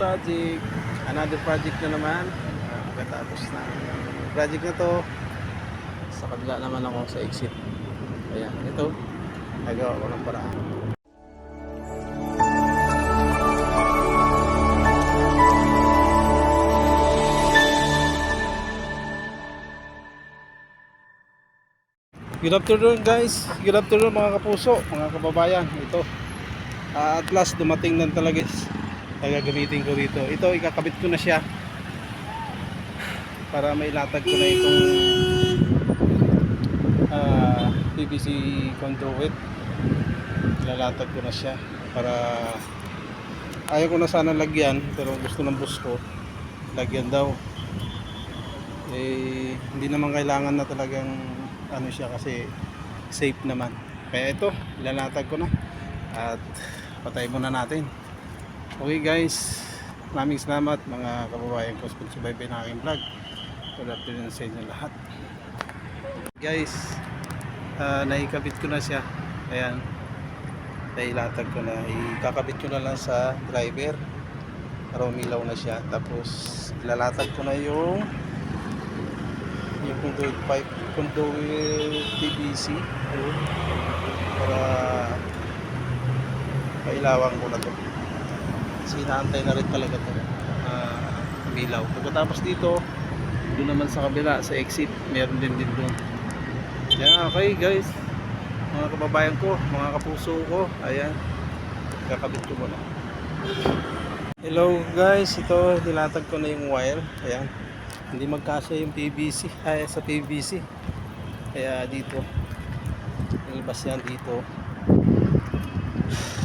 project. Another project na naman. Uh, pagkatapos na project na to, sa kabila naman ako sa exit. Ayan, ito. Nagawa ko ng paraan. Good afternoon guys. Good afternoon mga kapuso, mga kababayan. Ito. Ah, at last dumating na talaga gagamitin ko dito. Ito ikakabit ko na siya para mailatag ko na itong ah, PVC conduit. Ilalatag ko na siya para ayaw ko na sana lagyan pero gusto ng boss ko lagyan daw. Eh hindi naman kailangan na talagang ano siya kasi safe naman. Kaya ito, ilalatag ko na at patay muna natin. Okay guys, maraming salamat mga kababayan ko sa pagsubaybay ng aking vlog. Good afternoon sa inyo lahat. Guys, ah, naikabit ko na siya. Ayan. Nailatag ko na. Ikakabit ko na lang sa driver para umilaw na siya. Tapos ilalatag ko na yung yung conduit pipe conduit PVC para pailawan ko na to kasi inaantay na rin talaga to uh, umilaw pagkatapos dito doon naman sa kabila sa exit meron din din doon. Yeah, okay guys. Mga kababayan ko mga kapuso ko ayan. Kakabit ko muna. Hello guys. Ito nilatag ko na yung wire. Ayan. Hindi magkasya yung PVC ay sa PVC kaya dito nilabas yan dito.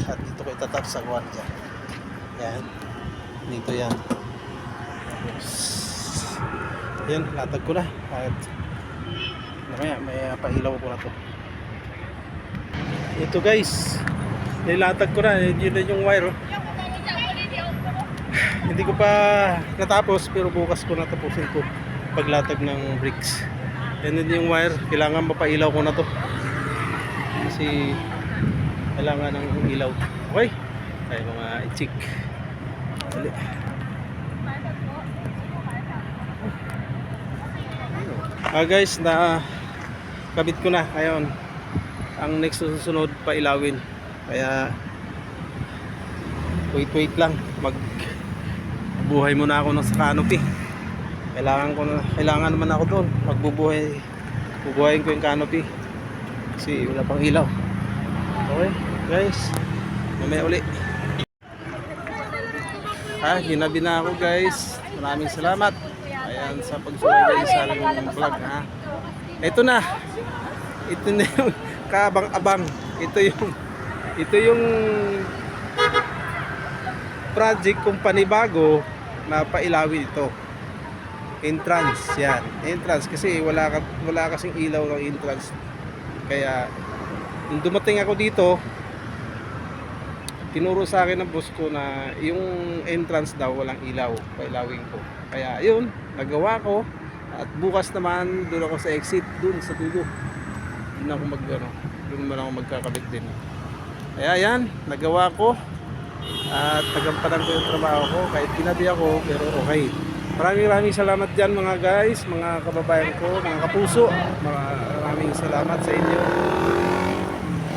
At dito ko itatap sa gwardiya yan. Dito yan. Yan latag ko na. At mamaya may pailaw ko na to. Ito guys. Nilatag ko na. Yun na yung wire oh. hindi ko pa natapos pero bukas ko natapusin ko paglatag ng bricks. Yan din yung wire. Kailangan mapailaw ko na to. Kasi kailangan ng ilaw. Okay? Ay mga i-check Dali. ah guys na kabit ko na. Ngayon ang next susunod pa ilawin. Kaya wait wait lang. Mag buhay muna ako ng sa canopy. Kailangan ko na kailangan naman ako doon. Magbubuhay bubuhayin ko yung canopy. Kasi wala pang ilaw. Okay guys. Mamaya uli ah ginabi na ako guys. Maraming salamat. Ayan sa pagsubaybay sa aking vlog ha. Ito na. Ito na yung kabang-abang ito yung ito yung project kung panibago na pailawin ito. Entrance yan. Entrance kasi wala ka, wala kasing ilaw ng entrance. Kaya nung dumating ako dito tinuro sa akin ng boss ko na yung entrance daw walang ilaw pailawin ko. Kaya yun nagawa ko at bukas naman doon ako sa exit doon sa dulo. Doon ako mag ano, doon naman ako magkakabit din. Kaya yan nagawa ko at tagampanan ko yung trabaho ko. Kahit ginabi ako pero okay. Maraming maraming salamat dyan mga guys mga kababayan ko mga kapuso. Maraming salamat sa inyo.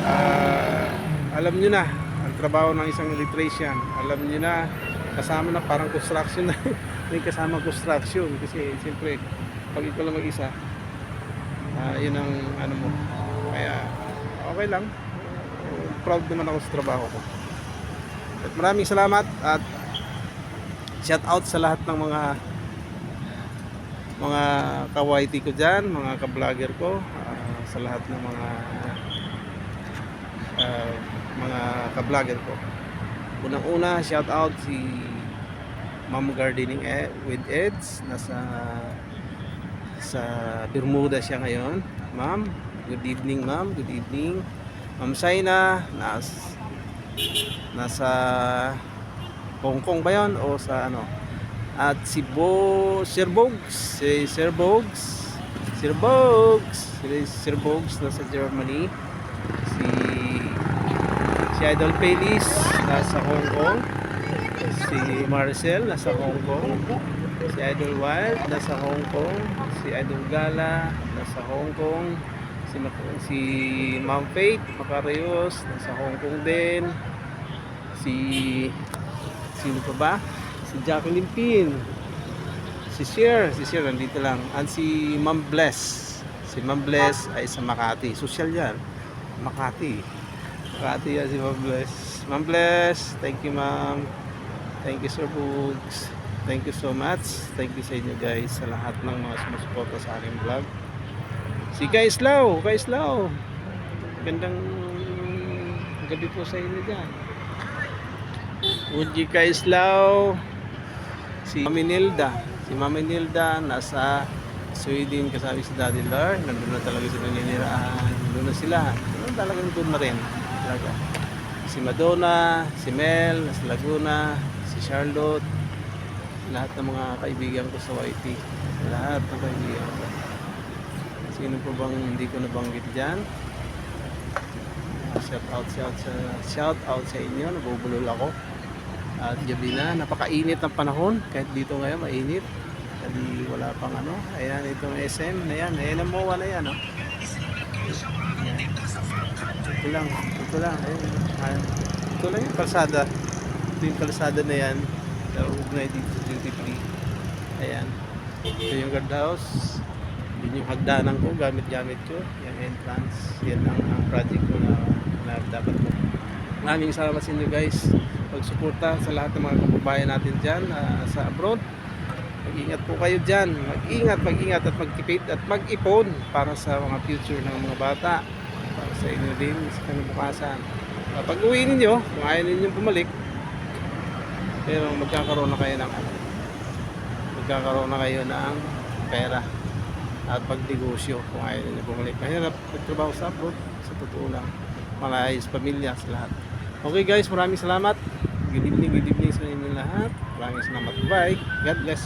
Ah, alam nyo na trabaho ng isang electrician. Alam nyo na kasama na parang construction na may kasama construction kasi siyempre pag ikaw lang mag-isa ah, yun ang ano mo. Kaya okay lang. Proud naman ako sa trabaho ko. At maraming salamat at shout out sa lahat ng mga mga ka-YT ko dyan, mga ka-vlogger ko, ah, sa lahat ng mga ah, mga ka-vlogger ko. Unang-una, shout out si Ma'am Gardening E- with Eds, nasa sa Bermuda siya ngayon. Ma'am, good evening ma'am, good evening. Ma'am Saina, nas, nasa Hong Kong ba yun? O sa ano? At si Bo Sir Bogs. Si Sir Bogs. Sir Bogs. Si Sir Bogs nasa Germany si Idol Pelis nasa Hong Kong Si Marcel, nasa Hong Kong. Si Idol Wild, nasa Hong Kong. Si Idol Gala, nasa Hong Kong. Si, si Ma'am Faith Macarayos, nasa Hong Kong din. Si... Sino pa ba? Si Jacqueline Pin. Si Sir, si Sir nandito lang. At si Ma'am Bless. Si Ma'am Bless ay sa Makati. Social yan. Makati. Makati yan si Ma'am Bless. Ma'am Bless, thank you ma'am. Thank you Sir Boogs. Thank you so much. Thank you sa inyo guys sa lahat ng mga sumusuporta sa aking vlog. Si Kaislaw, Kaislaw. Gandang gabi po sa inyo dyan. Uji Kaislaw. Si Mami Nilda. Si Mami Nilda nasa Sweden kasama si Daddy Lar. Nandun na talaga sila niniraan. Nandun na sila. Nandun talaga nandun na rin. Talaga. Si Madonna, si Mel, nasa Laguna, si Charlotte, lahat ng mga kaibigan ko sa YT. Lahat ng kaibigan ko. Sino po bang hindi ko nabanggit dyan? Shout out, shout, shout, shout out sa inyo. Nabubulol ako. At gabi na, napakainit ng panahon. Kahit dito ngayon, mainit. Kasi wala pang ano. Ayan, itong SM na yan. Ayan ang MOA na yan. Oh. Ito lang, ito lang. Ayan. Ito lang yung kalsada. Ito yung kalsada na yan. Nauugnay dito sa duty free. Ayan. Ito yung guardhouse. Yun yung hagdanan ko, gamit-gamit ko. Yung entrance. Yan ang uh, project ko na, na dapat ko. Maraming salamat sa inyo guys. Pagsuporta sa lahat ng mga kababayan natin dyan ah, sa abroad. Mag-ingat po kayo dyan. Mag-ingat, mag-ingat at magtipid at mag-ipon para sa mga future ng mga bata. Para sa inyo din sa kanabukasan. Uh, pag uwi ninyo, kung ayaw ninyo bumalik, pero magkakaroon na kayo ng ano, magkakaroon na kayo ng pera at pagnegosyo kung ayaw ninyo bumalik. Mahirap magtrabaho sa abroad, sa totoo lang. Malayos pamilya sa lahat. Okay guys, maraming salamat. Good evening, good evening sa inyo lahat. Maraming salamat. Bye. God bless.